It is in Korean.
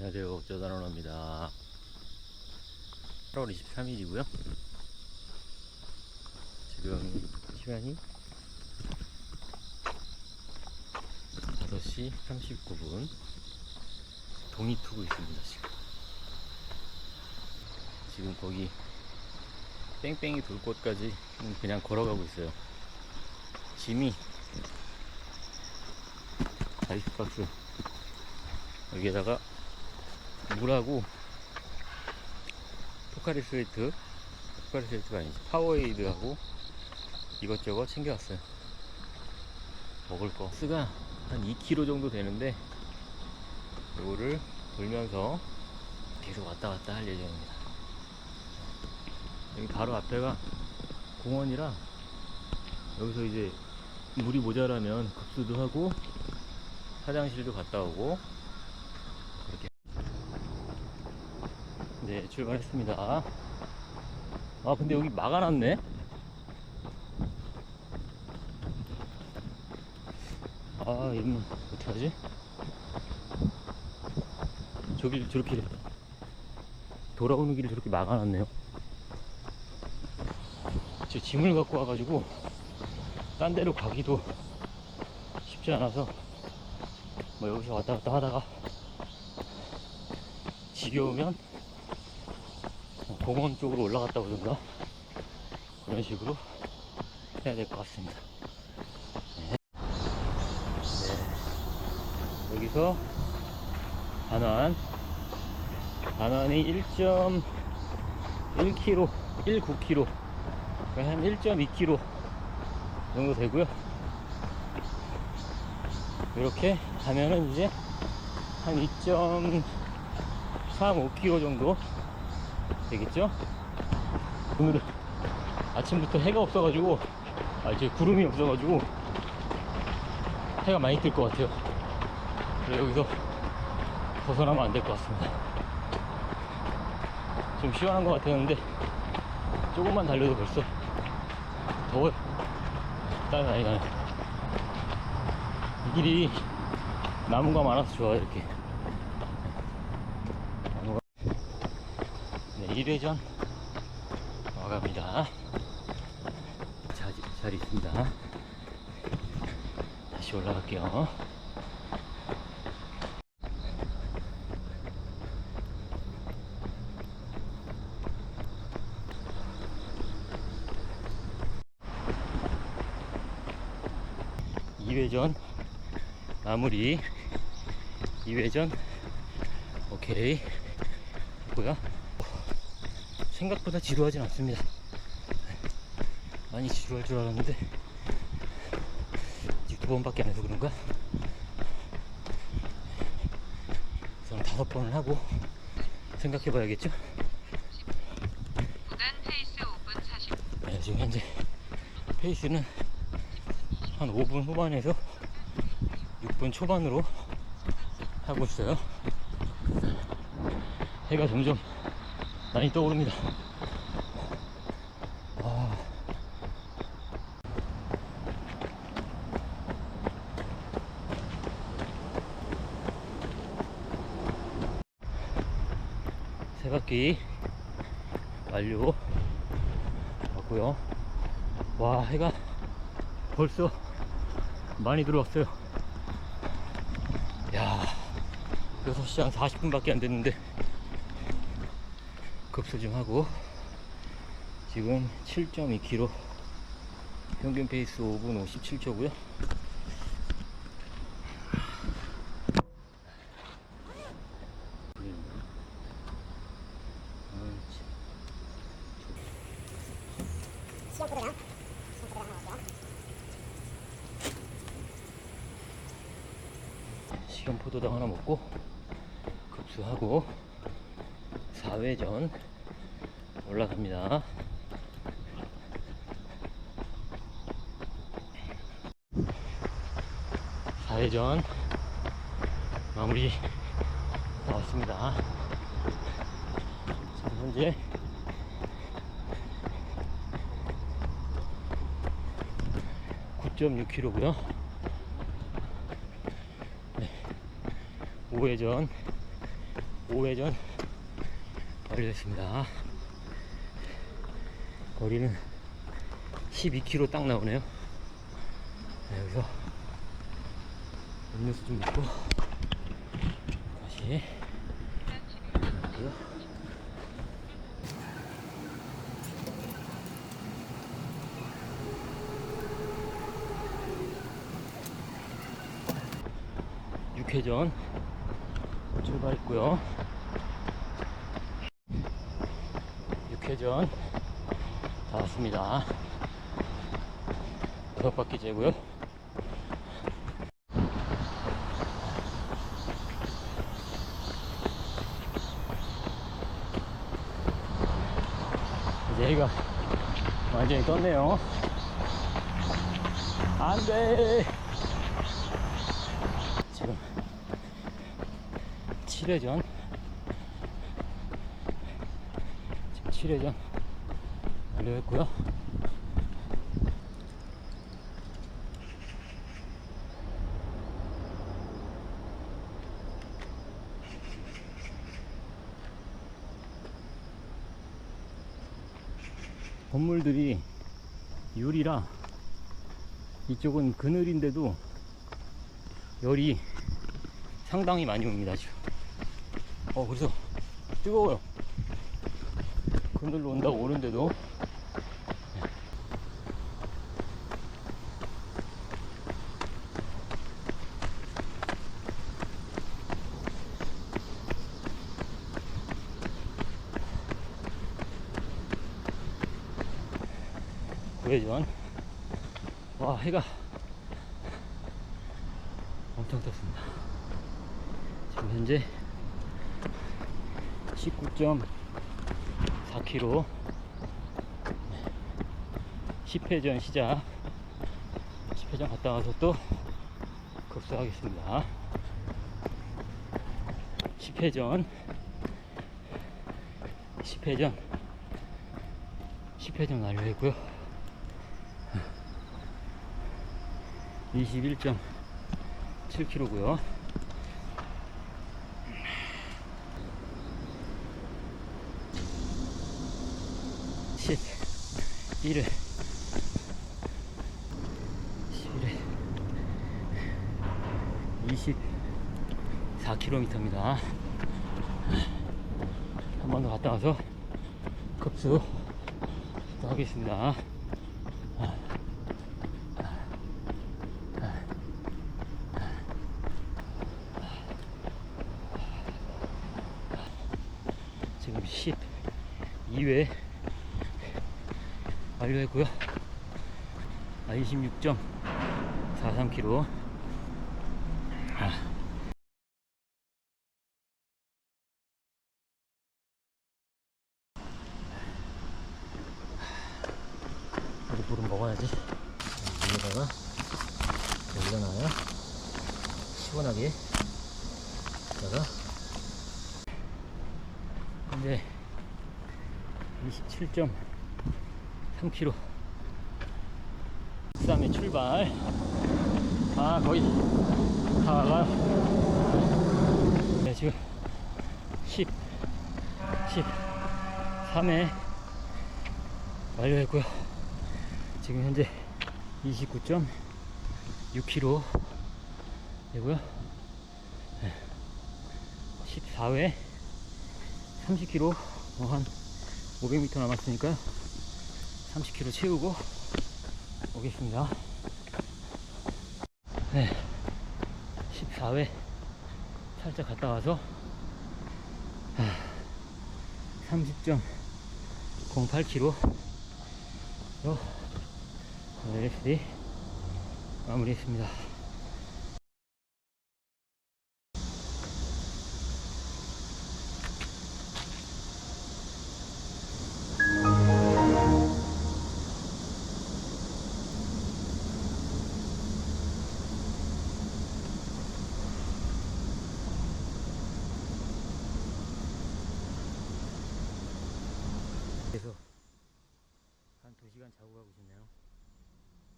안녕하세요. 저단원입니다. 8월 23일이고요. 지금 시간이 5시 39분. 동이 트고 있습니다, 지금. 지금 거기 뺑뺑이 돌 곳까지 그냥 걸어가고 있어요. 짐이 아이스박스 여기에다가 물하고 포카리 스웨이트 포카리 스웨이트가 아니지 파워에이드하고 이것저것 챙겨왔어요. 먹을 거. 스가 한 2kg 정도 되는데 이거를 돌면서 계속 왔다 갔다 할 예정입니다. 여기 바로 앞에가 공원이라 여기서 이제 물이 모자라면 급수도 하고 화장실도 갔다 오고 그렇게 네 출발했습니다. 아 근데 여기 막아놨네. 아 이러면 어떡하지? 저길 저렇게 돌아오는 길을 저렇게 막아놨네요. 제 짐을 갖고 와가지고 딴 데로 가기도 쉽지 않아서 뭐 여기서 왔다 갔다 하다가 지겨우면 공원 쪽으로 올라갔다 오든가 그런 식으로 해야 될 것 같습니다. 네. 네. 여기서 반환 반환이 1.1km 1.9km 한 1.2km 정도 되고요. 이렇게 가면은 이제 한 2.35km 정도 되겠죠? 오늘은 아침부터 해가 없어가지고, 아, 이제 구름이 없어가지고, 해가 많이 뜰 것 같아요. 그래, 여기서 벗어나면 안 될 것 같습니다. 좀 시원한 것 같았는데, 조금만 달려도 벌써 더워요. 땀이 많이 나요. 이 길이 나무가 많아서 좋아요, 이렇게. 2회전 와갑니다. 자, 자리 있습니다. 다시 올라갈게요. 2회전 마무리. 2회전 오케이. 뭐야? 생각보다 지루하진 않습니다 많이 지루할 줄 알았는데 아직 두 번밖에 안 해서 그런가 우선 다섯 번을 하고 생각해 봐야겠죠 구간 페이스 5분 40. 네, 지금 현재 페이스는 한 5분 후반에서 6분 초반으로 하고 있어요. 해가 점점 많이 떠오릅니다. 아. 세 바퀴 완료 왔고요. 와 해가 벌써 많이 들어왔어요. 야 6시 한 40분밖에 안 됐는데 급수 좀 하고 지금 7.2km 평균 페이스 5분 57초고요. 시간 포도당 하나 먹고 급수하고 4회전 올라갑니다. 사회전 마무리 나왔습니다. 지금 현재9 6 k m 고요 5회전 5회전 완료했습니다. 거리는 12km 딱 나오네요. 네, 여기서 음료수 좀 먹고 다시 가고요. 육회전 출발했고요. 육회전 다 왔습니다. 여섯 바퀴 재고요. 이제 해가 완전히 떴네요. 안 돼! 지금 7회전 지금 7회전 완료했고요. 건물들이 유리라 이쪽은 그늘인데도 열이 상당히 많이 옵니다 지금 어 그래서 뜨거워요 그늘로 온다고 오는데도. 우회전. 와 해가 엄청 떴습니다. 지금 현재 19.4km 10회전 시작. 10회전 갔다 와서 또 급수하겠습니다. 10회전. 10회전. 10회전 완료했고요. 21.7km고요. 11회 11회 24km입니다. 한 번 더 갔다 와서 급수 또 하겠습니다. 지금 12회 완료했고요. 아, 26.43km. 아. 물은 먹어야지. 여기다가 올려놔요. 시원하게. 여기다가 이제 27.3km 13회 출발. 아 거의 다 와가요. 네 지금 10 13회 완료했고요. 지금 현재 29.6km 되고요. 14회 30km 어, 한 500m 남았으니까 30km 채우고 오겠습니다. 네, 14회 살짝 갔다 와서 30.08km 로 LSD 마무리했습니다.